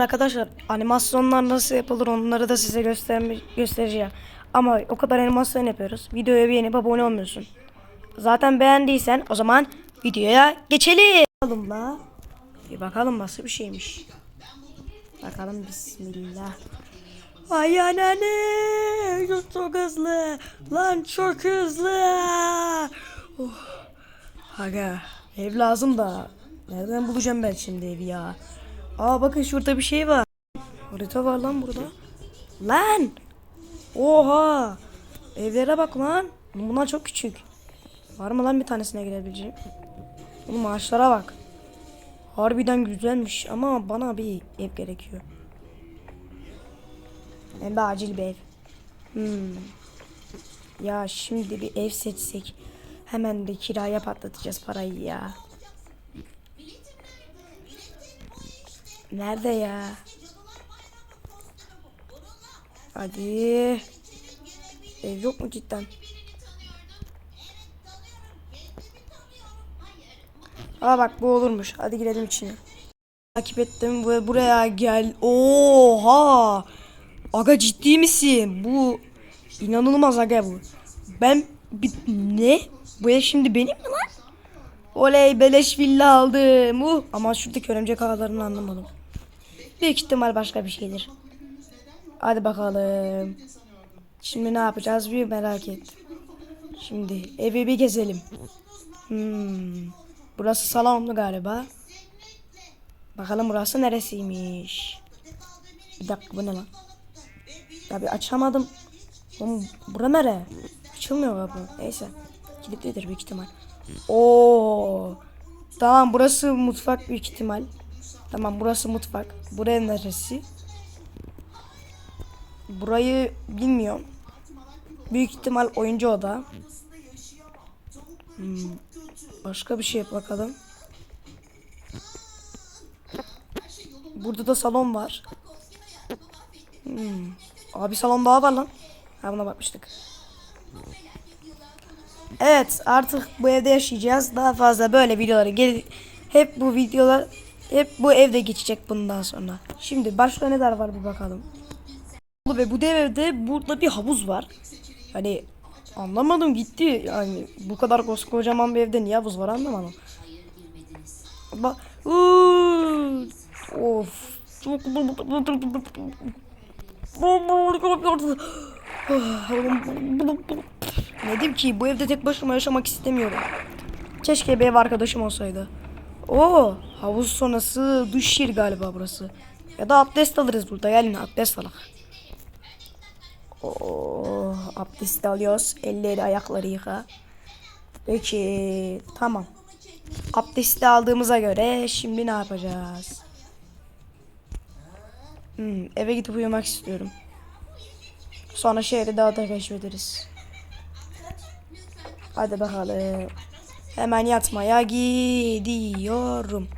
Arkadaşlar animasyonlar nasıl yapılır onları da size göstereceğim. Ama o kadar animasyon yapıyoruz. Videoya beğenip abone olmuyorsun. Zaten beğendiysen o zaman videoya geçelim. Bakalım la. Bir bakalım nasıl bir şeymiş. Bakalım bismillah. Ay anane çok, çok hızlı. Lan çok hızlı. Oh. Aga ev lazım da. Nereden bulacağım ben şimdi evi ya? Aa bakın şurada bir şey var. Harita var lan burada. Lan! Oha! Evlere bak lan. Bunlar çok küçük. Var mı lan bir tanesine girebileceğim? Oğlum ağaçlara bak. Harbiden güzelmiş ama bana bir ev gerekiyor. Hem de acil bir ev. Hmm. Ya şimdi bir ev seçsek hemen de kiraya patlatacağız parayı ya. Nerede ya? Hadi. Ev yok mu cidden? Aa bak bu olurmuş. Hadi girelim içine. Takip ettim ve buraya gel. Oha! Aga ciddi misin? Bu inanılmaz aga bu. Ben ne? Bu ev şimdi benim mi lan? Oley beleş villa aldım. Uh. Ama şuradaki örümcek ağlarını anlamadım. Büyük ihtimal başka bir şeydir. Hadi bakalım. Şimdi ne yapacağız bir merak ettim. Şimdi evi bir gezelim. Hmm. Burası salonlu galiba. Bakalım burası neresiymiş. Bir dakika bu ne lan? Ya bir açamadım. Oğlum bura nere? Açılmıyor kapı. Neyse. Kilitlidir büyük ihtimal. Oo. Tamam burası mutfak büyük ihtimal. Tamam burası mutfak. Buraya neresi? Burayı bilmiyorum. Büyük ihtimal oyuncu oda. Hmm. Başka bir şey yap bakalım. Burada da salon var. Hmm. Abi salon daha var lan. Ha buna bakmıştık. Evet artık bu evde yaşayacağız. Daha fazla böyle videoları gel hep bu videolar hep bu evde geçecek bundan sonra. Şimdi başka neler var bir bakalım. Ve bu dev evde burada bir havuz var. Hani anlamadım gitti. Yani bu kadar koskocaman bir evde niye havuz var anlamadım. Bak of çok diyeyim ki bu evde tek başıma yaşamak istemiyorum. Keşke bir ev arkadaşım olsaydı. Oo, havuz sonrası duş yeri galiba burası. Ya da abdest alırız burada. Gelin abdest alak. Oo, abdest alıyoruz. Elleri ayakları yıka. Peki tamam. Abdesti aldığımıza göre şimdi ne yapacağız? Hmm, eve gidip uyumak istiyorum. Sonra şehri daha da keşfederiz. Hadi bakalım. Hemen yatmaya gidiyorum.